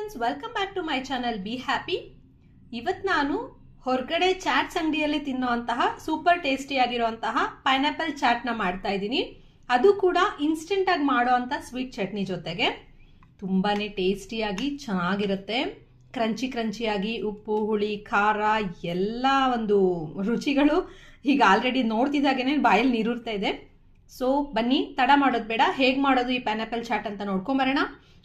Friends welcome back to my channel be happy ಇವತ್ತು ನಾನು ಹೊರಗಡೆ ಚಾಟ್ಸ್ ಅಂಗಡಿಯಲ್ಲಿ ತಿನ್ನೋಂತಹ ಸೂಪರ್ ಟೇಸ್ಟಿ ಆಗಿರುವಂತಹ ಪೈನಾಪಲ್ ಚಾಟ್ನ ಮಾಡ್ತಾ ಇದ್ದೀನಿ. ಅದು ಕೂಡ ಇನ್ಸ್ಟೆಂಟ್ ಆಗಿ ಮಾಡೋ ಸ್ವೀಟ್ ಚಟ್ನಿ ಜೊತೆಗೆ. ತುಂಬಾ ಟೇಸ್ಟಿಯಾಗಿ ಚೆನ್ನಾಗಿರುತ್ತೆ. ಕ್ರಂಚಿ ಕ್ರಂಚಿಯಾಗಿ ಉಪ್ಪು, ಹುಳಿ, ಖಾರ, ಎಲ್ಲ ಒಂದು ರುಚಿಗಳು ಈಗ ಆಲ್ರೆಡಿ ನೋಡ್ತಿದ್ದಾಗೇನೆ ಬಾಯಲ್ಲಿ ನೀರುರ್ತಾ ಇದೆ. ಸೊ ಬನ್ನಿ, ತಡ ಮಾಡೋದು ಬೇಡ. ಹೇಗೆ ಮಾಡೋದು ಈ ಪೈನಾಪಲ್ ಚಾಟ್ ಅಂತ ನೋಡ್ಕೊಂಬರೋಣ.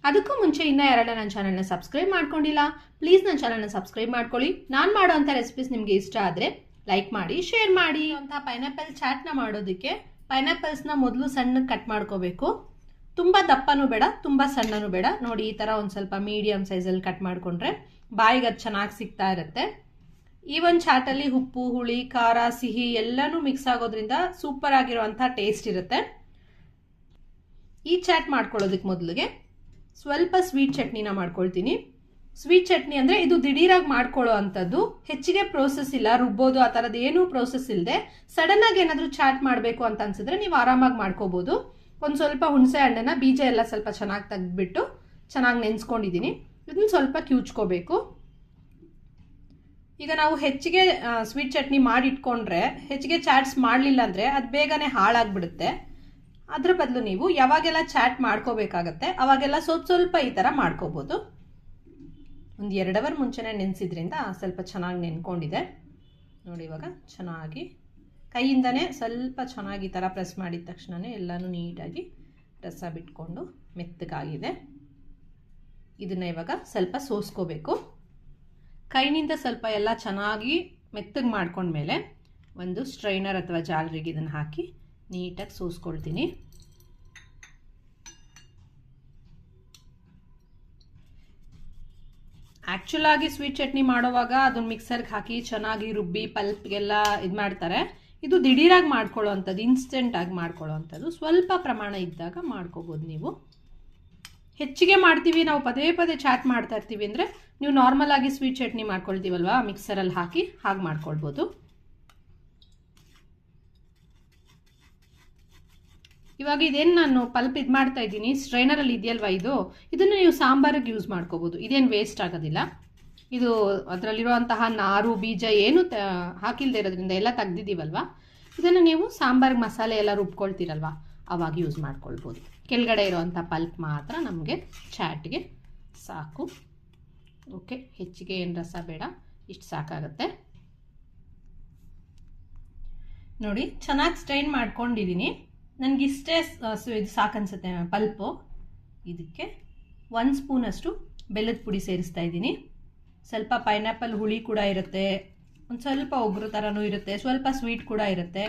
ಅದಕ್ಕೂ ಮುಂಚೆ ಇನ್ನೂ ಯಾರಲ್ಲ ನನ್ನ ಚಾನಲ್ನ ಸಬ್ಸ್ಕ್ರೈಬ್ ಮಾಡ್ಕೊಂಡಿಲ್ಲ ಪ್ಲೀಸ್ ನನ್ನ ಚಾನಲ್ನ ಸಬ್ಸ್ಕ್ರೈಬ್ ಮಾಡ್ಕೊಳ್ಳಿ. ನಾನು ಮಾಡೋವಂಥ ರೆಸಿಪೀಸ್ ನಿಮಗೆ ಇಷ್ಟ ಆದರೆ ಲೈಕ್ ಮಾಡಿ ಶೇರ್ ಮಾಡಿ. ಅಂತ ಪೈನಾಪಲ್ ಚಾಟ್ನ ಮಾಡೋದಕ್ಕೆ ಪೈನಾಪಲ್ಸ್ನ ಮೊದಲು ಸಣ್ಣ ಕಟ್ ಮಾಡ್ಕೋಬೇಕು. ತುಂಬ ದಪ್ಪನೂ ಬೇಡ, ತುಂಬ ಸಣ್ಣನೂ ಬೇಡ. ನೋಡಿ, ಈ ಥರ ಒಂದು ಸ್ವಲ್ಪ ಮೀಡಿಯಮ್ ಸೈಜಲ್ಲಿ ಕಟ್ ಮಾಡಿಕೊಂಡ್ರೆ ಬಾಯಿಗೆ ಅದು ಚೆನ್ನಾಗಿ ಸಿಗ್ತಾ ಇರುತ್ತೆ. ಈ ಒಂದು ಚಾಟಲ್ಲಿ ಉಪ್ಪು, ಹುಳಿ, ಖಾರ, ಸಿಹಿ ಎಲ್ಲನೂ ಮಿಕ್ಸ್ ಆಗೋದ್ರಿಂದ ಸೂಪರ್ ಆಗಿರುವಂಥ ಟೇಸ್ಟ್ ಇರುತ್ತೆ. ಈ ಚಾಟ್ ಮಾಡ್ಕೊಳ್ಳೋದಕ್ಕೆ ಮೊದಲಿಗೆ ಸ್ವಲ್ಪ ಸ್ವೀಟ್ ಚಟ್ನಿನ ಮಾಡ್ಕೊಳ್ತೀನಿ. ಸ್ವೀಟ್ ಚಟ್ನಿ ಅಂದರೆ ಇದು ದಿಢೀರಾಗಿ ಮಾಡ್ಕೊಳ್ಳೋ ಅಂಥದ್ದು. ಹೆಚ್ಚಿಗೆ ಪ್ರೋಸೆಸ್ ಇಲ್ಲ, ರುಬ್ಬೋದು, ಆ ಥರದ್ದು ಏನೂ ಪ್ರೋಸೆಸ್ ಇಲ್ಲದೆ ಸಡನ್ನಾಗಿ ಏನಾದರೂ ಚಾಟ್ ಮಾಡಬೇಕು ಅಂತ ಅನ್ಸಿದ್ರೆ ನೀವು ಆರಾಮಾಗಿ ಮಾಡ್ಕೋಬೋದು. ಒಂದು ಸ್ವಲ್ಪ ಹುಣಸೆ ಹಣ್ಣನ್ನ ಬೀಜ ಎಲ್ಲ ಸ್ವಲ್ಪ ಚೆನ್ನಾಗಿ ತೆಗೆದ್ಬಿಟ್ಟು ಚೆನ್ನಾಗಿ ನೆನೆಸ್ಕೊಂಡಿದ್ದೀನಿ. ಇದನ್ನ ಸ್ವಲ್ಪ ಕ್ಯೂಚ್ಕೋಬೇಕು. ಈಗ ನಾವು ಹೆಚ್ಚಿಗೆ ಸ್ವೀಟ್ ಚಟ್ನಿ ಮಾಡಿಟ್ಕೊಂಡ್ರೆ, ಹೆಚ್ಚಿಗೆ ಚಾಟ್ಸ್ ಮಾಡಲಿಲ್ಲ ಅಂದರೆ ಅದು ಬೇಗನೆ ಹಾಳಾಗ್ಬಿಡುತ್ತೆ. ಅದ್ರ ಬದಲು ನೀವು ಯಾವಾಗೆಲ್ಲ ಚಾಟ್ ಮಾಡ್ಕೋಬೇಕಾಗತ್ತೆ, ಅವಾಗೆಲ್ಲ ಸ್ವಲ್ಪ ಸ್ವಲ್ಪ ಈ ಥರ ಮಾಡ್ಕೋಬೋದು. ಒಂದು ಎರಡು ಅವರ್ ಮುಂಚೆನೇ ನೆನೆಸಿದ್ರಿಂದ ಸ್ವಲ್ಪ ಚೆನ್ನಾಗಿ ನೆನ್ಕೊಂಡಿದೆ. ನೋಡಿ ಇವಾಗ ಚೆನ್ನಾಗಿ, ಕೈಯಿಂದನೇ ಸ್ವಲ್ಪ ಚೆನ್ನಾಗಿ ಈ ಥರ ಪ್ರೆಸ್ ಮಾಡಿದ ತಕ್ಷಣವೇ ಎಲ್ಲನೂ ನೀಟಾಗಿ ರಸ ಬಿಟ್ಕೊಂಡು ಮೆತ್ತಗಾಗಿದೆ. ಇದನ್ನು ಇವಾಗ ಸ್ವಲ್ಪ ಸೋಸ್ಕೋಬೇಕು. ಕೈನಿಂದ ಸ್ವಲ್ಪ ಎಲ್ಲ ಚೆನ್ನಾಗಿ ಮೆತ್ತಗೆ ಮಾಡ್ಕೊಂಡ್ಮೇಲೆ ಒಂದು ಸ್ಟ್ರೈನರ್ ಅಥವಾ ಜಾಲರಿಗೆ ಇದನ್ನು ಹಾಕಿ ನೀಟಾಗಿ ಸೂಸ್ಕೊಳ್ತೀನಿ. ಆ್ಯಕ್ಚುಲ್ ಆಗಿ ಸ್ವೀಟ್ ಚಟ್ನಿ ಮಾಡೋವಾಗ ಅದನ್ನ ಮಿಕ್ಸರ್ಗೆ ಹಾಕಿ ಚೆನ್ನಾಗಿ ರುಬ್ಬಿ ಪಲ್ಪ್ಗೆಲ್ಲ ಇದು ಮಾಡ್ತಾರೆ. ಇದು ದಿಢೀರಾಗಿ ಮಾಡ್ಕೊಳ್ಳೋ ಅಂಥದ್ದು ಇನ್ಸ್ಟೆಂಟಾಗಿ ಮಾಡ್ಕೊಳ್ಳೋ ಅಂಥದ್ದು ಸ್ವಲ್ಪ ಪ್ರಮಾಣ ಇದ್ದಾಗ ಮಾಡ್ಕೋಬೋದು ನೀವು. ಹೆಚ್ಚಿಗೆ ಮಾಡ್ತೀವಿ, ನಾವು ಪದೇ ಪದೇ ಚಾಟ್ ಮಾಡ್ತಾ ಇರ್ತೀವಿ ಅಂದರೆ ನೀವು ನಾರ್ಮಲ್ ಆಗಿ ಸ್ವೀಟ್ ಚಟ್ನಿ ಮಾಡ್ಕೊಳ್ತೀವಲ್ವಾ ಮಿಕ್ಸರಲ್ಲಿ ಹಾಕಿ ಹಾಗೆ ಮಾಡ್ಕೊಳ್ಬೋದು. ಇವಾಗ ಇದೇನು ನಾನು ಪಲ್ಪ್ ಇದು ಮಾಡ್ತಾ ಇದ್ದೀನಿ. ಸ್ಟ್ರೈನರಲ್ಲಿ ಇದೆಯಲ್ವ ಇದು? ಇದನ್ನು ನೀವು ಸಾಂಬಾರಿಗೆ ಯೂಸ್ ಮಾಡ್ಕೋಬೋದು. ಇದೇನು ವೇಸ್ಟ್ ಆಗೋದಿಲ್ಲ. ಇದು ಅದರಲ್ಲಿರುವಂತಹ ನಾರು, ಬೀಜ ಏನು ತ, ಹಾಕಿಲ್ದೇ ಇರೋದ್ರಿಂದ ಎಲ್ಲ ತೆಗ್ದಿದ್ದೀವಲ್ವ? ಇದನ್ನು ನೀವು ಸಾಂಬಾರಿಗೆ ಮಸಾಲೆ ಎಲ್ಲ ರುಬ್ಕೊಳ್ತೀರಲ್ವ? ಅವಾಗ ಯೂಸ್ ಮಾಡ್ಕೊಳ್ಬೋದು. ಕೆಳಗಡೆ ಇರೋವಂಥ ಪಲ್ಪ್ ಮಾತ್ರ ನಮಗೆ ಚಾಟ್ಗೆ ಸಾಕು. ಓಕೆ ಹೆಚ್ಚಿಗೆ ಏನು ರಸ ಬೇಡ, ಇಷ್ಟು ಸಾಕಾಗುತ್ತೆ. ನೋಡಿ, ಚೆನ್ನಾಗಿ ಸ್ಟ್ರೈನ್ ಮಾಡ್ಕೊಂಡಿದ್ದೀನಿ ನನಗಿಷ್ಟೇ ಇದು ಸಾಕನ್ಸುತ್ತೆ ಪಲ್ಪು. ಇದಕ್ಕೆ ಒಂದು ಸ್ಪೂನಷ್ಟು ಬೆಲ್ಲದ ಪುಡಿ ಸೇರಿಸ್ತಾ ಇದ್ದೀನಿ. ಸ್ವಲ್ಪ ಪೈನಾಪಲ್ ಹುಳಿ ಕೂಡ ಇರುತ್ತೆ. ಒಂದು ಸ್ವಲ್ಪ ಒಬ್ಬರು ಥರನೂ ಇರುತ್ತೆ, ಸ್ವಲ್ಪ ಸ್ವೀಟ್ ಕೂಡ ಇರುತ್ತೆ.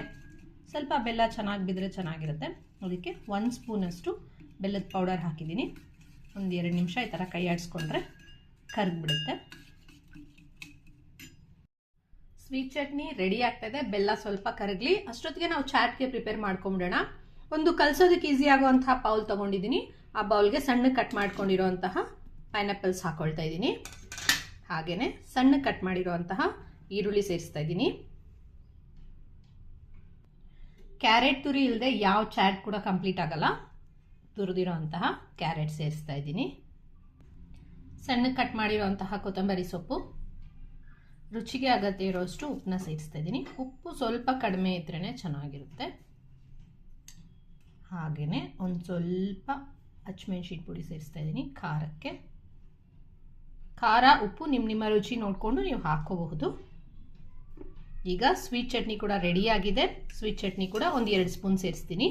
ಸ್ವಲ್ಪ ಬೆಲ್ಲ ಚೆನ್ನಾಗಿ ಬಿದ್ದರೆ ಚೆನ್ನಾಗಿರುತ್ತೆ. ಅದಕ್ಕೆ ಒಂದು ಸ್ಪೂನಷ್ಟು ಬೆಲ್ಲದ ಪೌಡರ್ ಹಾಕಿದ್ದೀನಿ. ಒಂದು ಎರಡು ನಿಮಿಷ ಈ ಥರ ಕೈ ಆಡಿಸ್ಕೊಂಡ್ರೆ ಕರ್ಗಿಬಿಡುತ್ತೆ. ಸ್ವೀಟ್ ಚಟ್ನಿ ರೆಡಿ ಆಗ್ತಾ ಇದೆ ಬೆಲ್ಲ ಸ್ವಲ್ಪ ಕರಗಲಿ. ಅಷ್ಟೊತ್ತಿಗೆ ನಾವು ಚಾಟ್ಗೆ ಪ್ರಿಪೇರ್ ಮಾಡ್ಕೊಂಬಿಡೋಣ. ಒಂದು ಕಲಸೋದಕ್ಕೆ ಈಸಿ ಆಗುವಂತಹ ಬೌಲ್ ತೊಗೊಂಡಿದ್ದೀನಿ. ಆ ಬೌಲ್ಗೆ ಸಣ್ಣ ಕಟ್ ಮಾಡ್ಕೊಂಡಿರೋಂತಹ ಪೈನಾಪಲ್ಸ್ ಹಾಕೊಳ್ತಾ ಇದ್ದೀನಿ. ಹಾಗೆಯೇ ಸಣ್ಣ ಕಟ್ ಮಾಡಿರೋಂತಹ ಈರುಳ್ಳಿ ಸೇರಿಸ್ತಾ ಇದ್ದೀನಿ. ಕ್ಯಾರೆಟ್ ತುರಿ ಇಲ್ಲದೆ ಯಾವ ಚಾಟ್ ಕೂಡ ಕಂಪ್ಲೀಟ್ ಆಗಲ್ಲ. ತುರಿದಿರೋ ಅಂತಹ ಕ್ಯಾರೆಟ್ ಸೇರಿಸ್ತಾ ಇದ್ದೀನಿ. ಸಣ್ಣ ಕಟ್ ಮಾಡಿರೋಂತಹ ಕೊತ್ತಂಬರಿ ಸೊಪ್ಪು. ರುಚಿಗೆ ಅಗತ್ಯ ಇರೋಷ್ಟು ಉಪ್ಪನ್ನ ಸೇರಿಸ್ತಾ ಇದ್ದೀನಿ. ಉಪ್ಪು ಸ್ವಲ್ಪ ಕಡಿಮೆ ಇದ್ರೇ ಚೆನ್ನಾಗಿರುತ್ತೆ. ಹಾಗೆಯೇ ಒಂದು ಸ್ವಲ್ಪ ಹಚ್ಮೆಣ್ಸಿನ ಪುಡಿ ಸೇರಿಸ್ತಾ ಇದ್ದೀನಿ ಖಾರಕ್ಕೆ. ಖಾರ, ಉಪ್ಪು ನಿಮ್ಮ ನಿಮ್ಮ ರುಚಿ ನೋಡಿಕೊಂಡು ನೀವು ಹಾಕೋಬಹುದು ಈಗ ಸ್ವೀಟ್ ಚಟ್ನಿ ಕೂಡ ರೆಡಿಯಾಗಿದೆ ಸ್ವೀಟ್ ಚಟ್ನಿ ಕೂಡ ಒಂದು ಎರಡು ಸ್ಪೂನ್ ಸೇರಿಸ್ತೀನಿ.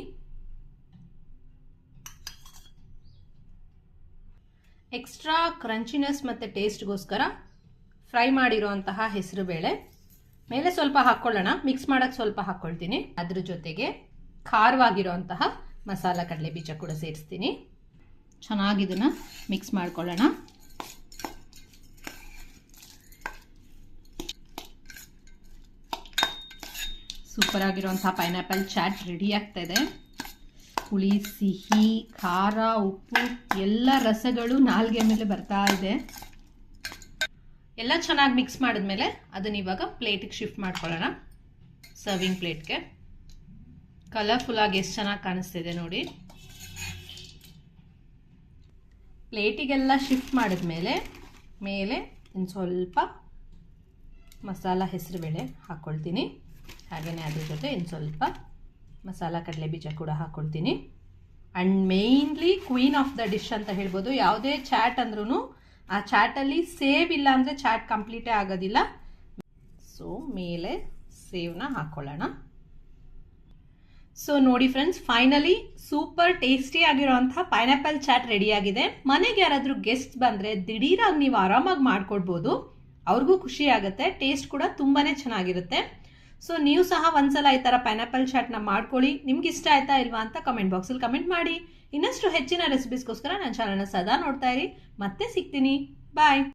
ಎಕ್ಸ್ಟ್ರಾ ಕ್ರಂಚಿನೆಸ್ ಮತ್ತು ಟೇಸ್ಟ್ಗೋಸ್ಕರ ಫ್ರೈ ಮಾಡಿರುವಂತಹ ಹೆಸರು ಬೇಳೆ. ಮೇಲೆ ಸ್ವಲ್ಪ ಹಾಕ್ಕೊಳ್ಳೋಣ ಮಿಕ್ಸ್ ಮಾಡೋಕ್ಕೆ ಸ್ವಲ್ಪ ಹಾಕ್ಕೊಳ್ತೀನಿ ಅದ್ರ ಜೊತೆಗೆ ಖಾರವಾಗಿರುವಂತಹ ಮಸಾಲ ಕಡಲೆ ಬೀಜ ಕೂಡ ಸೇರಿಸ್ತೀನಿ. ಚೆನ್ನಾಗಿ ಇದನ್ನು ಮಿಕ್ಸ್ ಮಾಡ್ಕೊಳ್ಳೋಣ. ಸೂಪರ್ ಆಗಿರುವಂತಹ ಪೈನಾಪಲ್ ಚಾಟ್ ರೆಡಿ ಆಗ್ತಾ ಇದೆ. ಹುಳಿ, ಸಿಹಿ, ಖಾರ, ಉಪ್ಪು, ಎಲ್ಲ ರಸಗಳು ನಾಲ್ಗೆ ಮೇಲೆ ಬರ್ತಾ ಇದೆ. ಎಲ್ಲ ಚೆನ್ನಾಗಿ ಮಿಕ್ಸ್ ಮಾಡಿದ್ಮೇಲೆ ಅದನ್ನ ಇವಾಗ ಪ್ಲೇಟಿಗೆ ಶಿಫ್ಟ್ ಮಾಡ್ಕೊಳ್ಳೋಣ. ಸರ್ವಿಂಗ್ ಪ್ಲೇಟ್ಗೆ ಕಲರ್ಫುಲ್ಲಾಗಿ ಎಷ್ಟು ಚೆನ್ನಾಗಿ ಕಾಣಿಸ್ತಿದೆ ನೋಡಿ. ಪ್ಲೇಟಿಗೆಲ್ಲ ಶಿಫ್ಟ್ ಮಾಡಿದ್ಮೇಲೆ ಮೇಲೆ ಇನ್ನು ಸ್ವಲ್ಪ ಮಸಾಲ ಹೆಸರುಬೇಳೆ ಹಾಕ್ಕೊಳ್ತೀನಿ ಹಾಗೆಯೇ ಅದ್ರ ಜೊತೆ ಇನ್ನು ಸ್ವಲ್ಪ ಮಸಾಲ ಕಡಲೆ ಬೀಜ ಕೂಡ ಹಾಕ್ಕೊಳ್ತೀನಿ and mainly queen of the dish ಅಂತ ಹೇಳ್ಬೋದು. ಯಾವುದೇ ಚಾಟ್ ಅಂದ್ರೂ ಆ ಚಾಟಲ್ಲಿ ಸೇವ್ ಇಲ್ಲ ಅಂದರೆ ಚಾಟ್ ಕಂಪ್ಲೀಟೇ ಆಗೋದಿಲ್ಲ. ಸೊ ಮೇಲೆ ಸೇವ್ನ ಹಾಕ್ಕೊಳ್ಳೋಣ ಸೊ ನೋಡಿ ಫ್ರೆಂಡ್ಸ್ ಫೈನಲಿ ಸೂಪರ್ ಟೇಸ್ಟಿ ಆಗಿರೋಂಥ ಪೈನಾಪಲ್ ಚಾಟ್ ರೆಡಿಯಾಗಿದೆ ಮನೆಗೆ ಯಾರಾದರೂ ಗೆಸ್ಟ್ ಬಂದರೆ ದಿಢೀರಾಗಿ ನೀವು ಆರಾಮಾಗಿ ಮಾಡ್ಕೊಡ್ಬೋದು. ಅವ್ರಿಗೂ ಖುಷಿ ಆಗುತ್ತೆ ಟೇಸ್ಟ್ ಕೂಡ ತುಂಬಾ ಚೆನ್ನಾಗಿರುತ್ತೆ. ಸೊ ನೀವು ಸಹ ಒಂದ್ಸಲ ಈ ಥರ ಪೈನಾಪಲ್ ಚಾಟ್ನ ಮಾಡ್ಕೊಳ್ಳಿ. ನಿಮ್ಗೆ ಇಷ್ಟ ಆಯ್ತಾ ಇಲ್ವಾ ಅಂತ ಕಮೆಂಟ್ ಬಾಕ್ಸಲ್ಲಿ ಕಮೆಂಟ್ ಮಾಡಿ. ಇನ್ನಷ್ಟು ಹೆಚ್ಚಿನ ರೆಸಿಪೀಸ್ಗೋಸ್ಕರ ನನ್ನ ಚಾನಲ್ನ ಸದಾ ನೋಡ್ತಾ ಇರಿ. ಮತ್ತೆ ಸಿಗ್ತೀನಿ. ಬಾಯ್